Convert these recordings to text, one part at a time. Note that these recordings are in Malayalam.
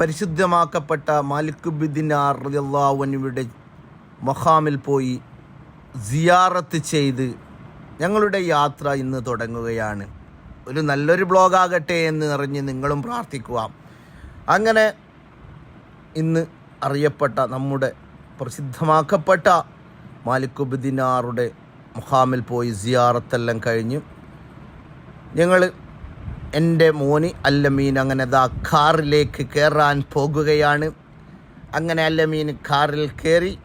പരിശുദ്ധമാക്കപ്പെട്ട മാലിക് ബിദിനാർ റളിയല്ലാഹുവിന്റെ മഹാമിൽ പോയി സിയാറത്ത് ചെയ്ത് ഞങ്ങളുടെ യാത്ര ഇന്ന് തുടങ്ങുകയാണ്. ഒരു നല്ലൊരു ബ്ലോഗാകട്ടെ എന്ന് അറിഞ്ഞ് നിങ്ങളും പ്രാർത്ഥിക്കുക അങ്ങനെ ഇന്ന് അറിയപ്പെട്ട നമ്മുടെ പ്രസിദ്ധമാക്കപ്പെട്ട മാലിക്കുബിദിനാറുടെ മുഹാമിൽ പോയി സിയാറത്തെല്ലാം കഴിഞ്ഞ് ഞങ്ങൾ എന്റെ മോനി അല്ലമീൻ അങ്ങനെ ദാ കാറിലേക്ക് കയറാൻ പോകുകയാണ്. അങ്ങനെ അല്ലമീൻ കാറിൽ കയറി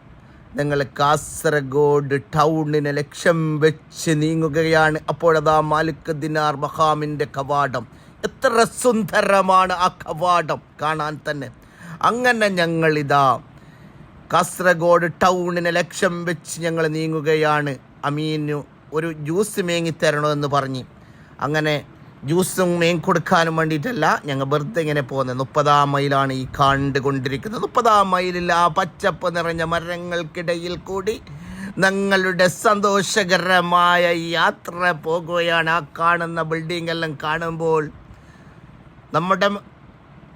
ഞങ്ങൾ കാസർഗോഡ് ടൗണിനെ ലക്ഷ്യം വെച്ച് നീങ്ങുകയാണ്. അപ്പോഴതാ മാലിക് ദിനാർ മഹാമിന്റെ കവാടം. എത്ര സുന്ദരമാണ് ആ കവാടം കാണാൻ തന്നെ. അങ്ങനെ ഞങ്ങളിതാ കാസർഗോഡ് ടൗണിനെ ലക്ഷ്യം വെച്ച് ഞങ്ങൾ നീങ്ങുകയാണ്. അമീനു ഒരു ജ്യൂസ് മേങ്ങിത്തരണമെന്ന് പറഞ്ഞ്. അങ്ങനെ ജ്യൂസും മീൻ കൊടുക്കാനും വേണ്ടിയിട്ടല്ല. ഞങ്ങൾ വെറുതെ ഇങ്ങനെ പോകുന്നത് മുപ്പതാം മൈലാണ് ഈ കണ്ടുകൊണ്ടിരിക്കുന്നത് മുപ്പതാം മൈലിൽ ആ പച്ചപ്പ് നിറഞ്ഞ മരങ്ങൾക്കിടയിൽ കൂടി ഞങ്ങളുടെ സന്തോഷകരമായ യാത്ര പോകുകയാണ്. ആ കാണുന്ന ബിൽഡിംഗ് എല്ലാം കാണുമ്പോൾ നമ്മുടെ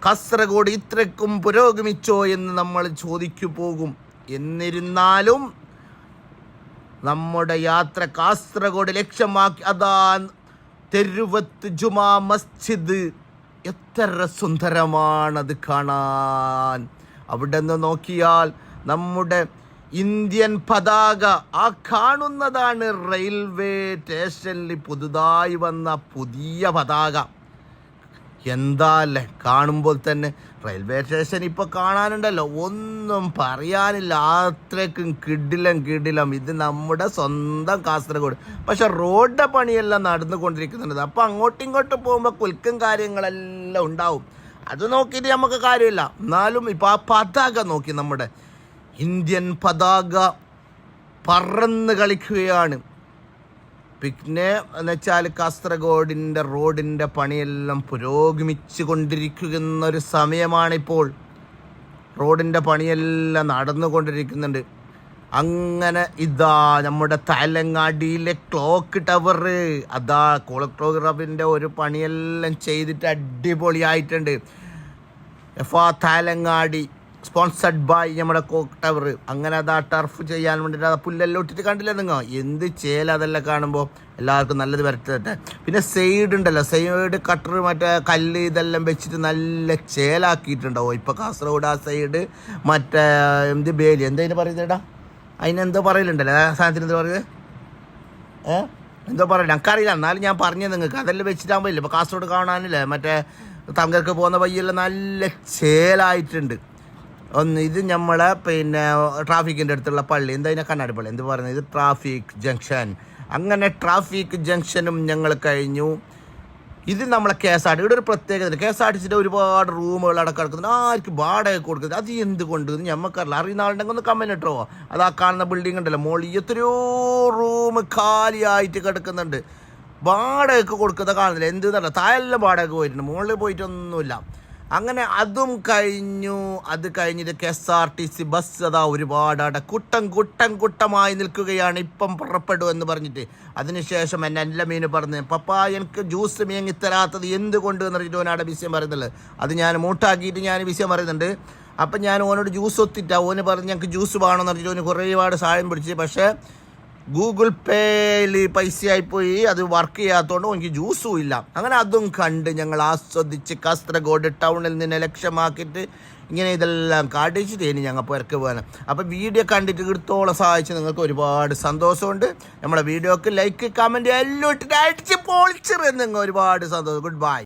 കാസർഗോഡ് ഇത്രക്കും പുരോഗമിച്ചോ എന്ന് നമ്മൾ ചോദിക്കു പോകും. എന്നിരുന്നാലും നമ്മുടെ യാത്ര കാസർഗോഡ് ലക്ഷ്യമാക്കി അതാ തെരുവത്ത് ജുമാ മസ്ജിദ്. എത്ര സുന്ദരമാണത് കാണാൻ. അവിടെ നിന്ന് നോക്കിയാൽ നമ്മുടെ ഇന്ത്യൻ പതാക ആ കാണുന്നതാണ് റെയിൽവേ സ്റ്റേഷനിൽ പുതുതായി വന്ന പുതിയ പതാക. എന്താ അല്ലേ? കാണുമ്പോൾ തന്നെ റെയിൽവേ സ്റ്റേഷൻ ഇപ്പൊ കാണാനുണ്ടല്ലോ. ഒന്നും പറയാനില്ല. അത്രയ്ക്കും കിടിലം കിടിലം. ഇത് നമ്മുടെ സ്വന്തം കാസർഗോഡ്. പക്ഷെ റോഡിന്റെ പണിയെല്ലാം നടന്നുകൊണ്ടിരിക്കുന്നുണ്ട്. അപ്പോൾ അങ്ങോട്ടും ഇങ്ങോട്ടും പോകുമ്പോൾ കുൽക്കും കാര്യങ്ങളെല്ലാം ഉണ്ടാവും. അത് നോക്കിയിട്ട് നമുക്ക് കാര്യമില്ല. എന്നാലും ഇപ്പൊ ആ പതാക നോക്കി നമ്മുടെ ഇന്ത്യൻ പതാക പറന്ന് കളിക്കുകയാണ്. പിന്നെ എന്ന് വെച്ചാൽ കാസർഗോഡിന്റെ റോഡിന്റെ പണിയെല്ലാം പുരോഗമിച്ചു കൊണ്ടിരിക്കുന്ന ഒരു സമയമാണിപ്പോൾ. റോഡിന്റെ പണിയെല്ലാം നടന്നുകൊണ്ടിരിക്കുന്നുണ്ട്. അങ്ങനെ ഇതാ നമ്മുടെ തലങ്ങാടിയിലെ ക്ലോക്ക് ടവർ. അതാ ക്ലോക്ക് ഒരു പണിയെല്ലാം ചെയ്തിട്ട് അടിപൊളിയായിട്ടുണ്ട്. എഫ് ആ താലങ്ങാടി. സ്പോൺസർഡ് ബൈ നമ്മുടെ കോക്ക് ടവർ. അങ്ങനെ ആ ടർഫ് ചെയ്യാൻ വേണ്ടിയിട്ട് അത് പുല്ലെല്ലാം ഇട്ടിട്ട് കണ്ടില്ല നിങ്ങൾ? എന്ത് ചേല അതെല്ലാം കാണുമ്പോൾ എല്ലാവർക്കും നല്ലത് വരട്ടെ പിന്നെ സൈഡ് ഉണ്ടല്ലോ. സൈഡ് കട്ടർ മറ്റേ കല്ല് ഇതെല്ലാം വെച്ചിട്ട് നല്ല ചേലാക്കിയിട്ടുണ്ടാവും. ഇപ്പോൾ കാസർഗോഡ് ആ സൈഡ് മറ്റേ എന്ത് ബേലി? എന്താ പറയുന്നേടാ അതിനെന്തോ പറയലുണ്ടല്ലോ. ആ സാധനത്തിന് എന്താ പറയുന്നത് ഏ? എന്തോ പറയില്ല എനിക്കറിയില്ല എന്നാലും ഞാൻ പറഞ്ഞത് നിങ്ങൾക്ക്. അതെല്ലാം വെച്ചിട്ടാകുമ്പോൾ ഇല്ല ഇപ്പോൾ കാസർഗോഡ് കാണാനില്ലേ? മറ്റേ തങ്കർക്ക് പോകുന്ന വയ്യെല്ലാം നല്ല ചേലായിട്ടുണ്ട്. ഒന്ന് ഇത് നമ്മളെ പിന്നെ ട്രാഫിക്കിന്റെ അടുത്തുള്ള പള്ളി. എന്താ ഇതിനെ കണ്ണാടി പള്ളി? എന്ത് പറയുന്നത്? ഇത് ട്രാഫിക് ജംഗ്ഷൻ. അങ്ങനെ ട്രാഫിക് ജംഗ്ഷനും ഞങ്ങൾ കഴിഞ്ഞു. ഇത് നമ്മളെ കെ എസ് ആർ ടി. ഇവിടെ ഒരു പ്രത്യേകത കെ എസ് ആർ ടി സിയുടെ ഒരുപാട് റൂമുകൾ അടക്കം കിടക്കുന്നത് ആർക്ക് വാടക കൊടുക്കുന്നത്. അത് എന്തുകൊണ്ട് ഞമ്മക്കറിയില്ല. അറിയുന്ന ആളുണ്ടെങ്കിൽ ഒന്ന് കമ്മൻ ഇട്ടോ. അത് ആ കാണുന്ന ബിൽഡിംഗ് ഉണ്ടല്ലോ. മോളിൽ എത്രയോ റൂം കാലിയായിട്ട് കിടക്കുന്നുണ്ട്. വാടകയ്ക്ക് കൊടുക്കുന്നത് കാണുന്നില്ല. എന്ത് തന്നെ താഴെല്ലാം വാടക പോയിട്ടുണ്ട്. മുകളിൽ പോയിട്ടൊന്നുമില്ല. അങ്ങനെ അതും കഴിഞ്ഞു. അത് കഴിഞ്ഞിട്ട് K S R T C bus അതാ ഒരുപാട് കുട്ടം കുട്ടം കുട്ടമായി നിൽക്കുകയാണ്. ഇപ്പം പുറപ്പെടും എന്ന് പറഞ്ഞിട്ട്. അതിനുശേഷം എന്നെ എല്ലാ മീന് പറഞ്ഞു പപ്പ എനിക്ക് ജ്യൂസ് മീങ്ങി തരാത്തത് എന്തുകൊണ്ട് എന്ന് പറഞ്ഞിട്ട് ഓനാടെ വിഷയം പറയുന്നുള്ളത് അത് ഞാൻ മൂട്ടാക്കിയിട്ട് ഞാൻ വിഷയം പറയുന്നുണ്ട്. അപ്പം ഞാൻ ഓനോട് ജ്യൂസ് ഒത്തിട്ടാണ് ഓന് പറഞ്ഞ് ഞങ്ങൾക്ക് ജ്യൂസ് വേണമെന്ന് പറഞ്ഞിട്ട് ഓന് കുറേ ഒരുപാട് സഹായം പിടിച്ച്. പക്ഷേ ഗൂഗിൾ പേയിൽ പൈസയായിപ്പോയി അത് വർക്ക് ചെയ്യാത്തതുകൊണ്ട് എനിക്ക് ജ്യൂസും ഇല്ല. അങ്ങനെ അതും കണ്ട് ഞങ്ങൾ ആസ്വദിച്ച് കാസർഗോഡ് ടൗണിൽ നിന്ന് ലക്ഷ്യമാക്കിയിട്ട് ഇങ്ങനെ ഇതെല്ലാം കാട്ടിച്ചിട്ട് ഇനി ഞങ്ങൾ പുറക്ക് പോകാൻ അപ്പോൾ വീഡിയോ കണ്ടിട്ട് എടുത്തോളം സഹായിച്ച് നിങ്ങൾക്ക് ഒരുപാട് സന്തോഷമുണ്ട്. നമ്മുടെ വീഡിയോക്ക് ലൈക്ക് കമന്റ് എല്ലാം ഇട്ടിട്ട് അടിച്ച് പൊളിച്ചിരുന്നു ഒരുപാട് സന്തോഷം. Good bye